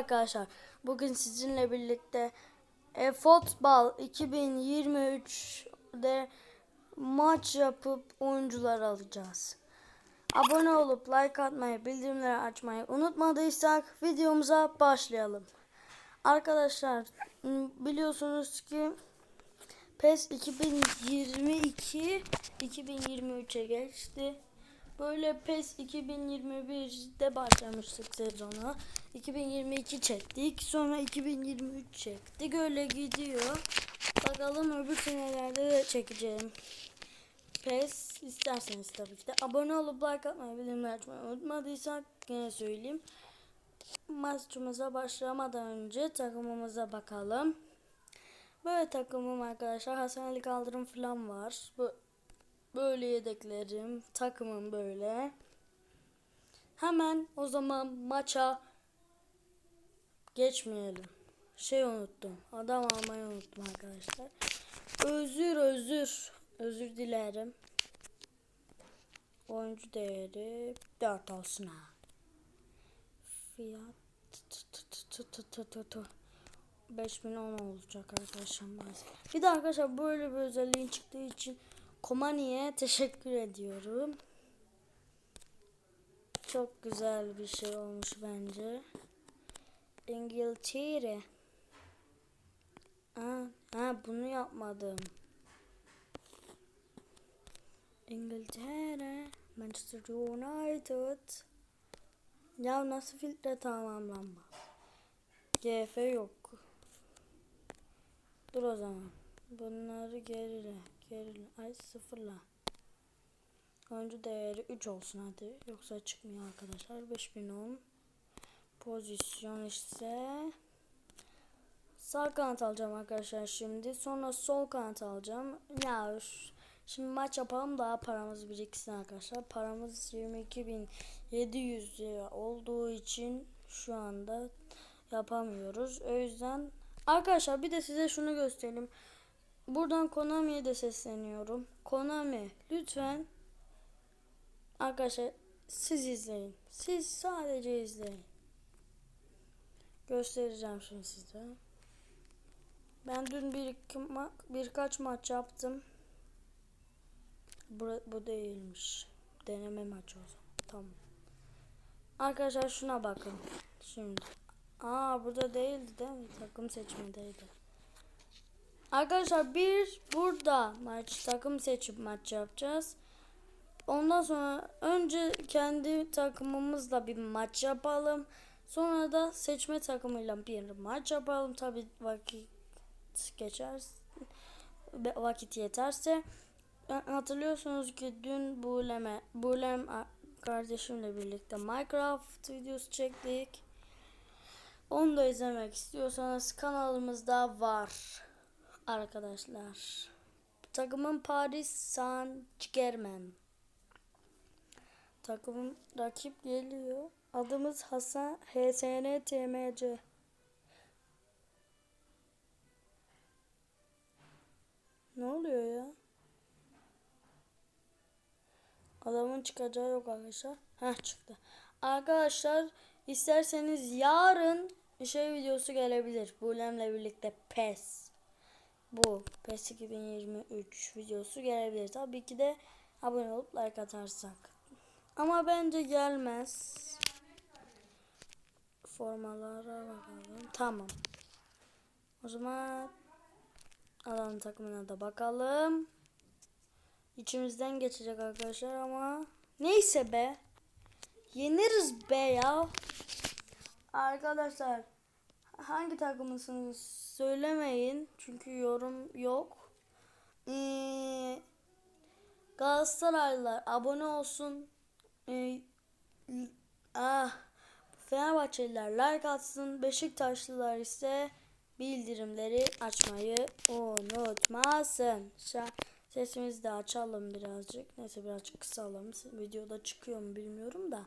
arkadaşlar. Bugün sizinle birlikte e, futbol 2023'de maç yapıp oyuncular alacağız. Abone olup like atmayı, bildirimleri açmayı unutmadıysak videomuza başlayalım. Arkadaşlar biliyorsunuz ki PES 2022 2023'e geçti. Böyle PES 2021'de başlamıştık sezona. 2022 çektik. Sonra 2023 çektik. Öyle gidiyor. Bakalım öbür senelerde de çekeceğim. PES isterseniz tabii ki de. Abone olup like atmayı, bildirimleri açmayı unutmadıysak yine söyleyeyim. Maçımıza başlamadan önce takımımıza bakalım. Böyle takımım arkadaşlar. Hasan Ali Kaldırım falan var. Bu Böyle yedeklerim, takımım böyle. Hemen o zaman maça geçmeyelim. Şey unuttum. Adam almayı unuttum arkadaşlar. Özür özür. Özür dilerim. Oyuncu değeri 4 olsun ha. Fiyat tı tı tı tı tı tı tı. 5010 olacak arkadaşlar. Bir de arkadaşlar böyle bir özelliğin çıktığı için Komani'ye teşekkür ediyorum. Çok güzel bir şey olmuş bence. İngiltere. Ha, ha bunu yapmadım. İngiltere, Manchester United. Ya nasıl filtre tamamlanma? GF yok. Dur o zaman. Bunları gerile. Gerile. Ay sıfırla. Oyuncu değeri 3 olsun hadi. Yoksa çıkmıyor arkadaşlar. 5010. Pozisyon ise sağ kanat alacağım arkadaşlar şimdi. Sonra sol kanat alacağım. Ya şimdi maç yapalım daha paramız biriksin arkadaşlar. Paramız 22.700 lira olduğu için şu anda yapamıyoruz. O yüzden arkadaşlar bir de size şunu göstereyim. Buradan Konami'ye de sesleniyorum. Konami lütfen arkadaşlar siz izleyin. Siz sadece izleyin. Göstereceğim şimdi size. Ben dün bir iki ma birkaç maç yaptım. Bu, bu değilmiş. Deneme maçı o zaman. Tamam. Arkadaşlar şuna bakın. Şimdi. Aa burada değildi değil mi? Takım seçmedeydi. Arkadaşlar bir burada maç takım seçip maç yapacağız. Ondan sonra önce kendi takımımızla bir maç yapalım. Sonra da seçme takımıyla bir maç yapalım. Tabi vakit geçer. Vakit yeterse. Hatırlıyorsunuz ki dün Buleme, Bulem kardeşimle birlikte Minecraft videosu çektik. Onu da izlemek istiyorsanız kanalımızda var arkadaşlar. Takımım Paris Saint Germain. Takımım rakip geliyor. Adımız Hasan HSN TMC. Ne oluyor ya? Adamın çıkacağı yok arkadaşlar. Heh çıktı. Arkadaşlar isterseniz yarın şey videosu gelebilir. Bulem'le birlikte PES. Bu PES 2023 videosu gelebilir. Tabii ki de abone olup like atarsak. Ama bence gelmez. Formalara bakalım. Tamam. O zaman alan takımına da bakalım. İçimizden geçecek arkadaşlar ama neyse be. Yeniriz be ya. Arkadaşlar hangi takımısınız söylemeyin. Çünkü yorum yok. Ee, Galatasaraylılar abone olsun. Ee, ah, Fenerbahçeliler like atsın. Beşiktaşlılar ise bildirimleri açmayı unutmasın. Sesimizi de açalım birazcık. Neyse birazcık kısalım. Videoda çıkıyor mu bilmiyorum da.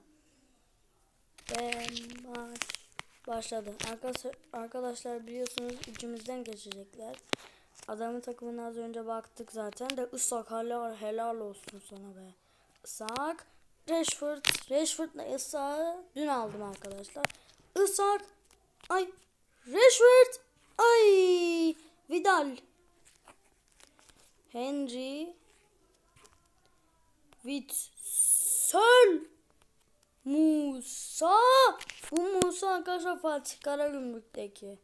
Ve maç başladı. Arkadaşlar, arkadaşlar biliyorsunuz içimizden geçecekler. Adamın takımına az önce baktık zaten de ıslak helal, helal olsun sana be. Isak. Rashford. Rashford'la ıslağı dün aldım arkadaşlar. Isak. Ay. Rashford. Ay. Vidal. Henry. Witsel. Musa. Bu Musa arkadaşlar Fatih Karagümrük'teki.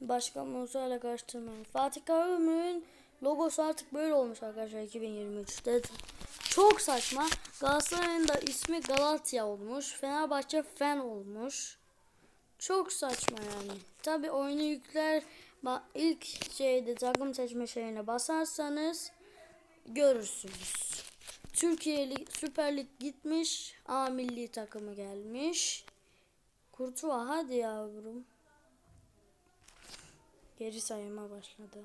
Başka Musa ile karıştırmayın. Fatih Karagümrük'ün logosu artık böyle olmuş arkadaşlar 2023'te. Çok saçma. Galatasaray'ın da ismi Galatya olmuş. Fenerbahçe Fen olmuş. Çok saçma yani. Tabi oyunu yükler ilk şeyde takım seçme şeyine basarsanız görürsünüz. Türkiye Lig, Süper Lig gitmiş. A milli takımı gelmiş. Kurtuva hadi yavrum. Geri sayıma başladı.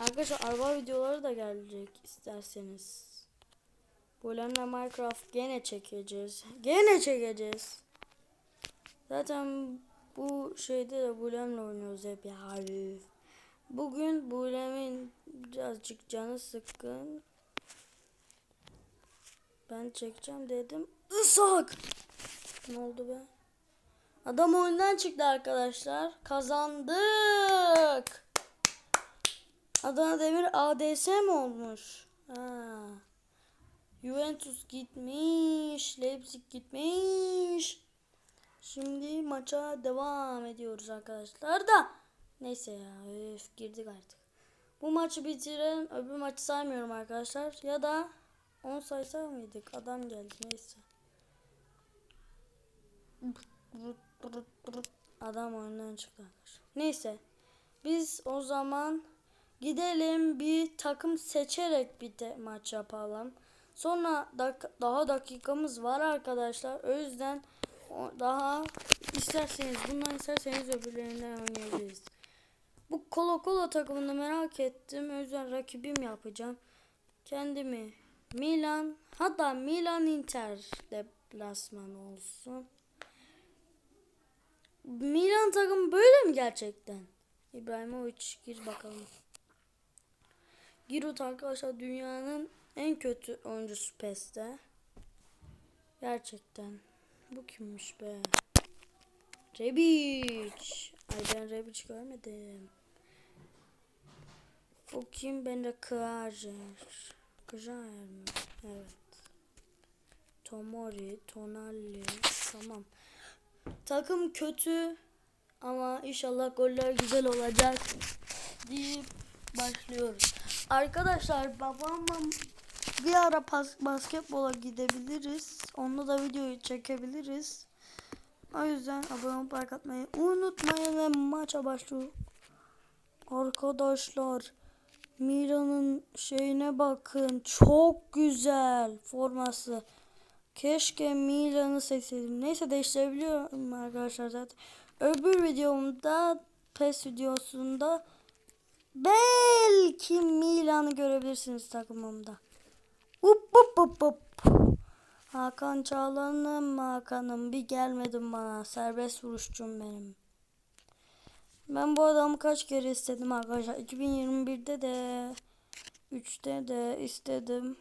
Arkadaşlar araba videoları da gelecek isterseniz. Bulemle Minecraft gene çekeceğiz. Gene çekeceğiz. Zaten bu şeyde de Bulemle oynuyoruz hep ya. Bugün Bulem'in birazcık canı sıkkın. Ben çekeceğim dedim. Isak! Ne oldu be? Adam oyundan çıktı arkadaşlar. Kazandık. Adana Demir ADS mi olmuş? Ha. Juventus gitmiş. Leipzig gitmiş. Şimdi maça devam ediyoruz arkadaşlar da. Neyse ya öf, girdik artık. Bu maçı bitirelim. Öbür maçı saymıyorum arkadaşlar. Ya da 10 saysa mıydık? Adam geldi neyse. Adam oyundan çıktı. Neyse. Biz o zaman gidelim bir takım seçerek bir de maç yapalım. Sonra dak- daha dakikamız var arkadaşlar. O yüzden daha isterseniz bundan isterseniz öbürlerinden oynayabiliriz. Bu Colo Colo takımını merak ettim. O yüzden rakibim yapacağım. Kendimi Milan hatta Milan Inter deplasman olsun. Milan takımı böyle mi gerçekten? İbrahimovic gir bakalım. Giroud arkadaşlar dünyanın en kötü oyuncusu PES'te. Gerçekten. Bu kimmiş be? Rebic. Ay ben Rebic görmedim. Bu kim? Ben de Kırajer. Kırajer mi? Evet. Tomori, Tonali. Tamam. Takım kötü ama inşallah goller güzel olacak deyip başlıyoruz. Arkadaşlar babamla bir ara pas basketbola gidebiliriz. Onunla da videoyu çekebiliriz. O yüzden abone olup like atmayı unutmayın ve maça başlıyor. Arkadaşlar Milan'ın şeyine bakın. Çok güzel forması. Keşke Milan'ı seçseydim. Neyse değiştirebiliyorum arkadaşlar zaten. Öbür videomda PES videosunda belki Milan'ı görebilirsiniz takımımda. Up up up up. Hakan Çağlan'ım Hakan'ım bir gelmedin bana. Serbest vuruşçum benim. Ben bu adamı kaç kere istedim arkadaşlar. 2021'de de 3'te de istedim.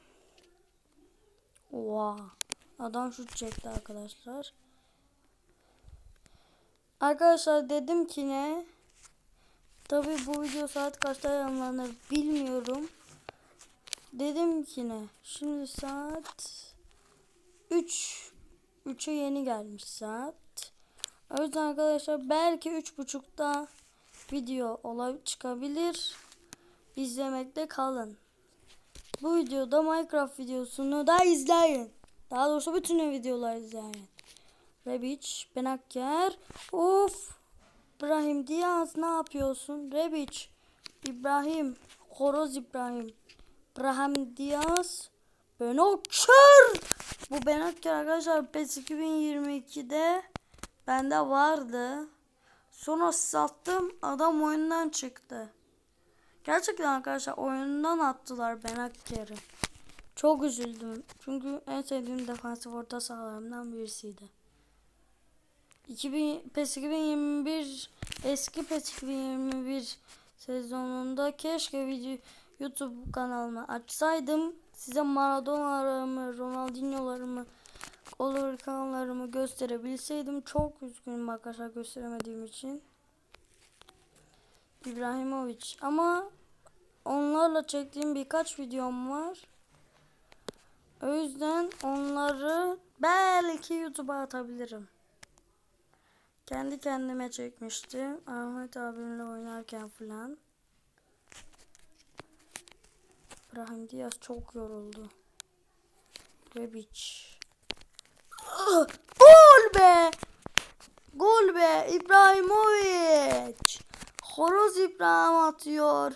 Oha. Adam şut çekti arkadaşlar. Arkadaşlar dedim ki ne? Tabi bu video saat kaçta yayınlanır bilmiyorum. Dedim ki ne? Şimdi saat 3 3'e yeni gelmiş saat. O yüzden arkadaşlar belki 3.30'da video olay çıkabilir. İzlemekte kalın. Bu videoda Minecraft videosunu da izleyin. Daha doğrusu bütün videoları izleyin. Rebic, Benakker. Of. İbrahim Diaz ne yapıyorsun? Rebic, İbrahim, Horoz İbrahim. İbrahim Diaz. Benakker. Bu Benakker arkadaşlar PES 2022'de bende vardı. Sonra sattım. Adam oyundan çıktı. Gerçekten arkadaşlar oyundan attılar Benakker'i. Çok üzüldüm. Çünkü en sevdiğim defansif orta sahalarımdan birisiydi. 2000, PES 2021 eski PES 2021 sezonunda keşke video YouTube kanalımı açsaydım. Size Maradona'larımı, Ronaldinho'larımı olur kanallarımı gösterebilseydim çok üzgünüm arkadaşlar gösteremediğim için. İbrahimovic ama onlarla çektiğim birkaç videom var. O yüzden onları belki YouTube'a atabilirim. Kendi kendime çekmiştim. Ahmet abimle oynarken falan. Brahim Diaz çok yoruldu. Rebic. Ah, Gol be! Gol be! İbrahimovic! Horoz İbrahim atıyor.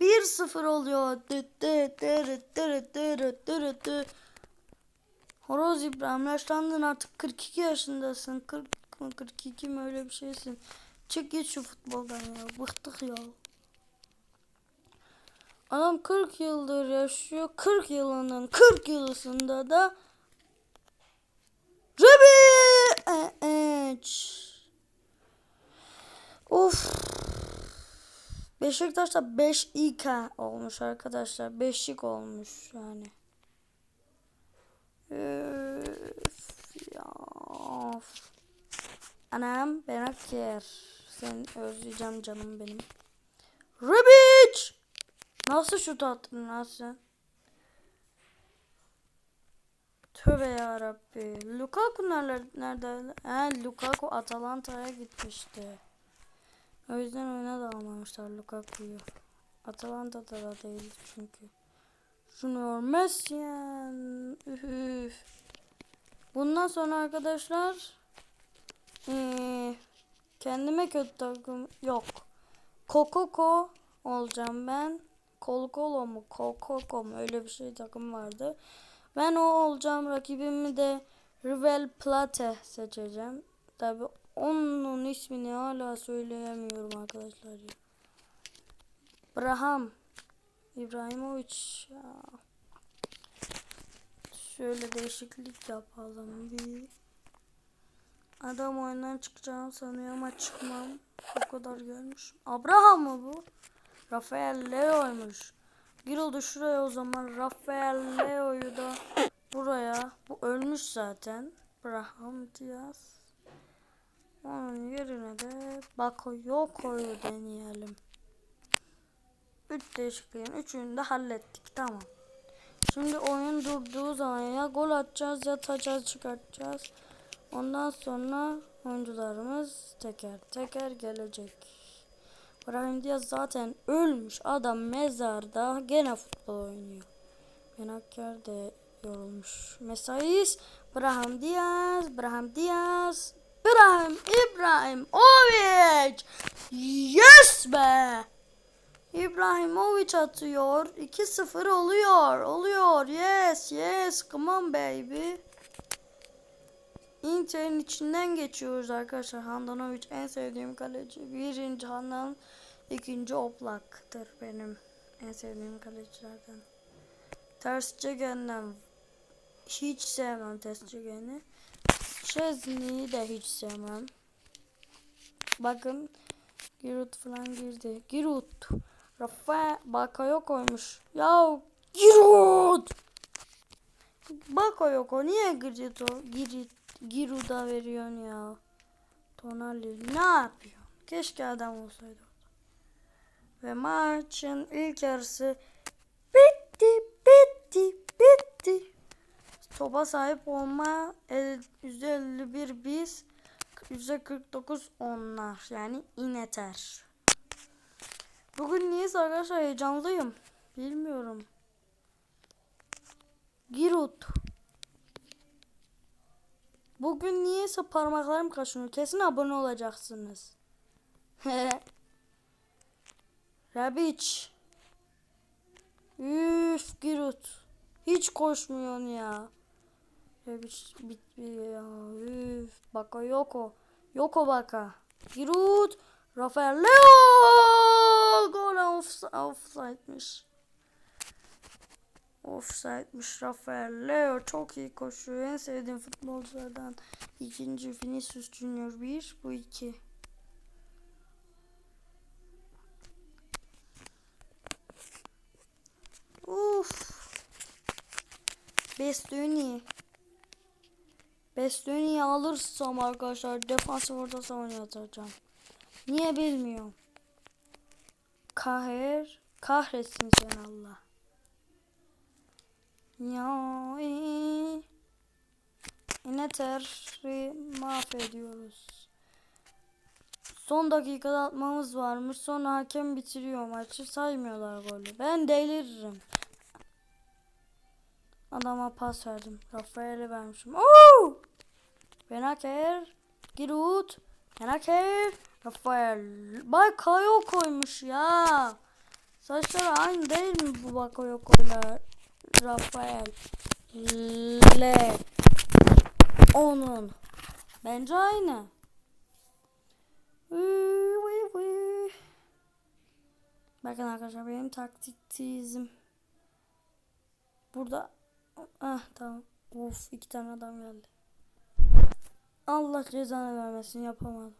1-0 oluyor. Horoz İbrahim yaşlandın artık 42 yaşındasın. 40 mı 42 mi öyle bir şeysin. Çık git şu futboldan ya. Bıktık ya. Adam 40 yıldır yaşıyor. 40 yılının 40 yılısında da Rebic. Of. Beşiktaş'ta 5 İK olmuş arkadaşlar. 5'lik olmuş yani. Öf ya. of. Anam ben Akker. Sen özleyeceğim canım benim. Rebic. Nasıl şut attın lan sen? Tövbe ya Rabbi. Lukaku nerede? He, Lukaku Atalanta'ya gitmişti. O yüzden oyuna da almamışlar Lukaku'yu. Atalanta'da da değil çünkü. Junior Messi'en. Üf. Bundan sonra arkadaşlar ee, kendime kötü takım yok. Kokoko olacağım ben. Kol Kolo mu? Kokoko mu? Öyle bir şey takım vardı. Ben o olacağım. Rakibimi de Rivel Plate seçeceğim. Tabi onun ismini hala söyleyemiyorum arkadaşlar. Braham. İbrahimovic. Şöyle değişiklik yapalım bir. Adam oyundan çıkacağım sanıyor ama çıkmam. O kadar gelmiş. Abraham mı bu? Rafael Leo'ymuş. Gir oldu şuraya o zaman. Rafael Leo'yu da buraya. Bu ölmüş zaten. Braham Diaz. Onun yerine de Bakayoko'yu deneyelim. Üç değişikliğin üçünü de hallettik. Tamam. Şimdi oyun durduğu zaman ya gol atacağız ya taça çıkartacağız. Ondan sonra oyuncularımız teker teker gelecek. Brahim Diaz zaten ölmüş. Adam mezarda gene futbol oynuyor. Benakker de yorulmuş. Mesais, Brahim Diaz, Brahim Diaz, İbrahim, İbrahim, Ovic. Yes be! İbrahimovic atıyor. 2-0 oluyor. Oluyor. Yes, yes. Come on baby. Inter'in içinden geçiyoruz arkadaşlar. Handanovic en sevdiğim kaleci. Birinci Handan, ikinci Oblak'tır benim en sevdiğim kalecilerden. Ters Cegen'den hiç sevmem Ters Cegen'i. Şezni'yi de hiç sevmem. Bakın Giroud falan girdi. Giroud. Rafa Bakayo koymuş. Ya Giroud. Bakayoko niye Giroud'u Giroud Giroud'a veriyorsun ya? Tonali ne yapıyor? Keşke adam olsaydı. Ve maçın ilk yarısı bitti, bitti, bitti. Topa sahip olma %51 biz, %49 onlar. Yani ineter. Bugün niye arkadaşlar heyecanlıyım? Bilmiyorum. Giroud. Bugün niyeyse parmaklarım kaşınıyor. Kesin abone olacaksınız. Rabic. Üf Giroud. Hiç koşmuyorsun ya. Rabic bitmiyor ya. Üf. Baka Yoko. Yoko Baka. Giroud. Rafael Leo. Gol off, offside'miş. Offside'miş Rafael Leo çok iyi koşuyor. En sevdiğim futbolculardan ikinci Vinicius Junior 1 bu iki. Bestuni. Bestoni'yi alırsam arkadaşlar defansif orta savunma yatıracağım. Niye bilmiyorum. Kahir. Kahretsin sen Allah. Ya terri mahvediyoruz. Son dakikada atmamız varmış. Sonra hakem bitiriyor maçı. Saymıyorlar golü. Ben deliririm. Adama pas verdim. Rafael'e vermişim. Oo! Benaker. Giroud. Benaker. Rafael. Bakayo koymuş ya. Saçları aynı değil mi bu Bakayoko'yla Rafael? Le. Onun. Bence aynı. Bakın arkadaşlar benim taktiktizm. Burada. Ah tamam. Of iki tane adam geldi. Allah cezanı vermesin yapamadım.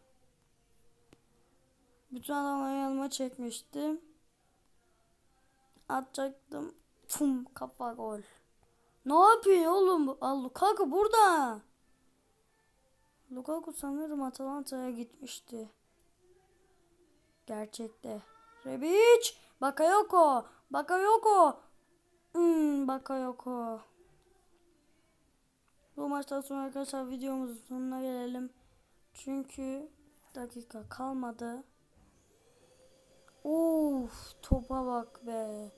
Bütün adamları yanıma çekmiştim. Atacaktım. Pum kafa gol. Ne yapıyor oğlum bu? Aa, Lukaku burada. Lukaku sanırım Atalanta'ya gitmişti. Gerçekte. Rebic. Bakayoko. Bakayoko. Hmm, Bakayoko. Bu maçtan sonra arkadaşlar videomuzun sonuna gelelim. Çünkü dakika kalmadı. Uf, topa bak be.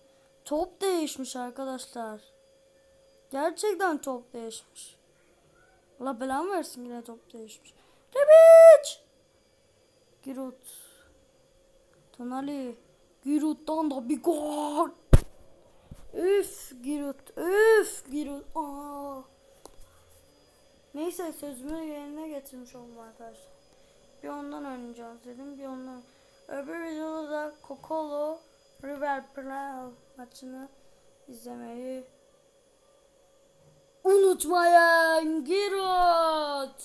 Top değişmiş arkadaşlar. Gerçekten top değişmiş. Allah belamı versin yine top değişmiş. Rebic! Giroud. Tonali. Giroud'dan da bir gol. Üf Giroud. Üf Giroud. Aa. Neyse sözümü yerine getirmiş oldum arkadaşlar. Bir ondan oynayacağız dedim. Bir ondan. Öbür videoda da Kokolo River Plate maçını izlemeyi unutmayın. Giroud.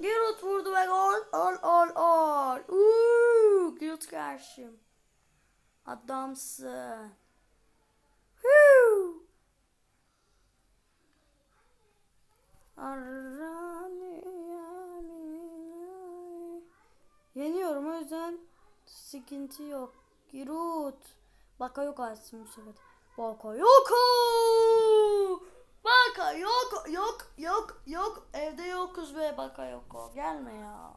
Giroud vurdu ve gol. Ol ol ol. Uuu. Giroud karşım. Adamsın. Yeniyorum o yüzden sıkıntı yok. Giroud. Baka yok aslında bu sefer. Baka yok. Baka yok yok yok yok. Evde yokuz be baka yok. Gelme ya.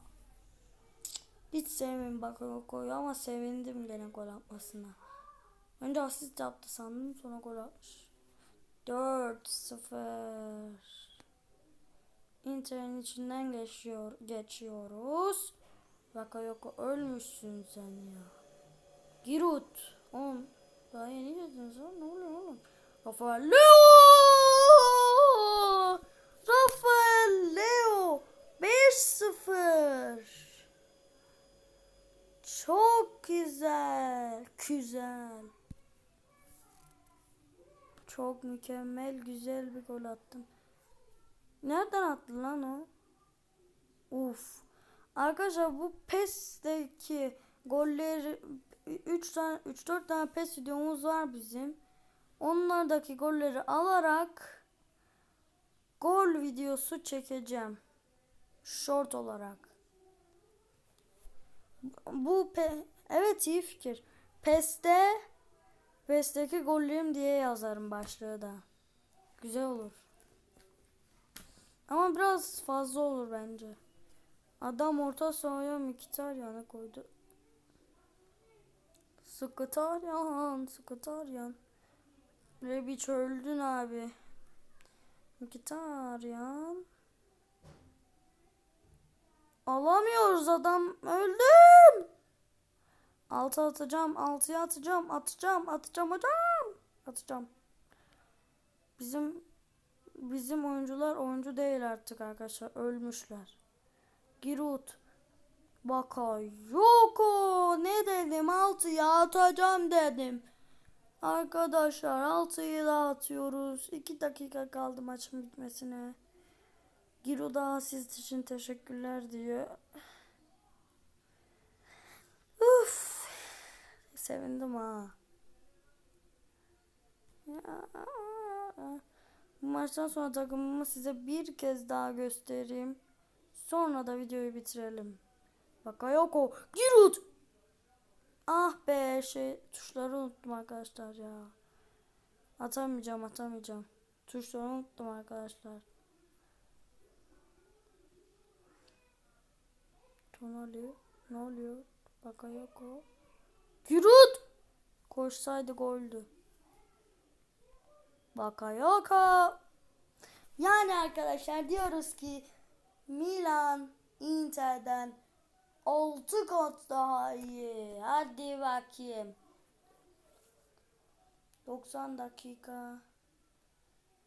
Hiç sevmiyorum baka yoko'yu ama sevindim gene gol atmasına. Önce asist yaptı sandım sonra gol atmış. 4-0. Inter'in içinden geçiyor, geçiyoruz. Bakayoko ölmüşsün sen ya. Giroud. Oğlum daha yeni geldiniz ha ne oluyor oğlum? Rafael Leo! Rafael Leo 5-0. Çok güzel. Güzel. Çok mükemmel güzel bir gol attım. Nereden attı lan o? Uf. Arkadaşlar bu PES'teki golleri 3 tane 3 4 tane PES videomuz var bizim. Onlardaki golleri alarak gol videosu çekeceğim. Short olarak. Bu pe evet iyi fikir. PES'te PES'teki gollerim diye yazarım başlığı da. Güzel olur. Ama biraz fazla olur bence. Adam orta sahaya Mkhitaryan'ı koydu. Sıkıtaryan, Sıkıtaryan. Rebic öldün abi. Mkhitaryan. Alamıyoruz adam. Öldüm. Altı atacağım. Altıya atacağım. Atacağım. Atacağım hocam. Atacağım. Bizim bizim oyuncular oyuncu değil artık arkadaşlar. Ölmüşler. Giroud. Bakayoko. Ne dedim? Altıya atacağım dedim. Arkadaşlar altıyı da atıyoruz. 2 dakika kaldı maçın bitmesine. Giroud'a asist için teşekkürler diyor. Uf. Sevindim ha. Ya. Bu maçtan sonra takımımı size bir kez daha göstereyim. Sonra da videoyu bitirelim. Bakayoko. Giroud. Ah be şey tuşları unuttum arkadaşlar ya. Atamayacağım atamayacağım. Tuşları unuttum arkadaşlar. Tonali. Ne oluyor? Bakayoko. Giroud. Koşsaydı goldü. Bakayoko. Yani arkadaşlar diyoruz ki Milan Inter'den 6 kat daha iyi. Hadi bakayım. 90 dakika.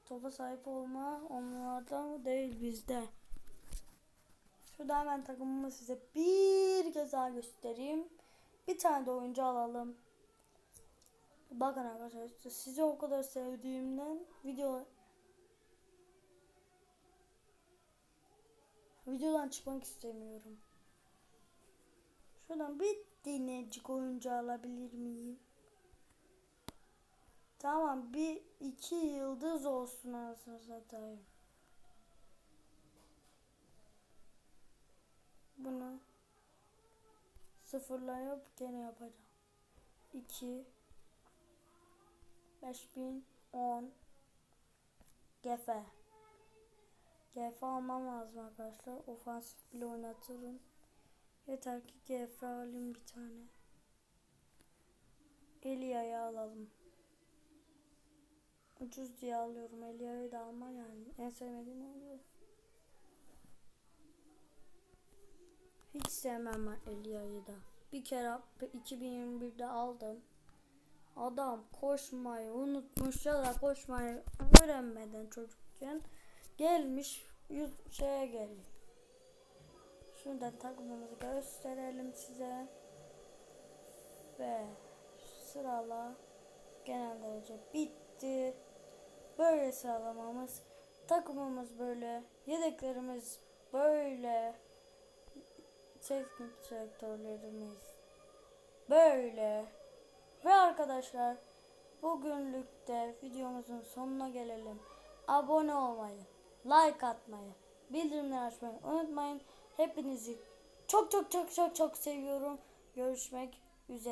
Topa sahip olma onlarda mı değil bizde. Şurada hemen takımımı size bir kez daha göstereyim. Bir tane de oyuncu alalım. Bakın arkadaşlar işte sizi o kadar sevdiğimden video videodan çıkmak istemiyorum. Şuradan bir denecik oyuncu alabilir miyim? Tamam bir iki yıldız olsun anasını satayım. Bunu sıfırlayıp gene yapacağım. 2 5010 Gefe. GF almam lazım arkadaşlar. Ofansif bile oynatırım. Yeter ki GF alayım bir tane. Elia'yı alalım. Ucuz diye alıyorum. Elia'yı da alma yani. En sevmediğim oluyor. Hiç sevmem ben Elia'yı da. Bir kere 2021'de aldım. Adam koşmayı unutmuş ya da koşmayı öğrenmeden çocukken gelmiş yüz şeye geliyor. Şuradan takımımızı gösterelim size. Ve sırala genel derece bitti. Böyle sıralamamız. Takımımız böyle. Yedeklerimiz böyle. Teknik direktörlerimiz böyle. Ve arkadaşlar bugünlük de videomuzun sonuna gelelim. Abone olmayı, like atmayı, bildirimleri açmayı unutmayın. Hepinizi çok çok çok çok çok seviyorum. Görüşmek üzere.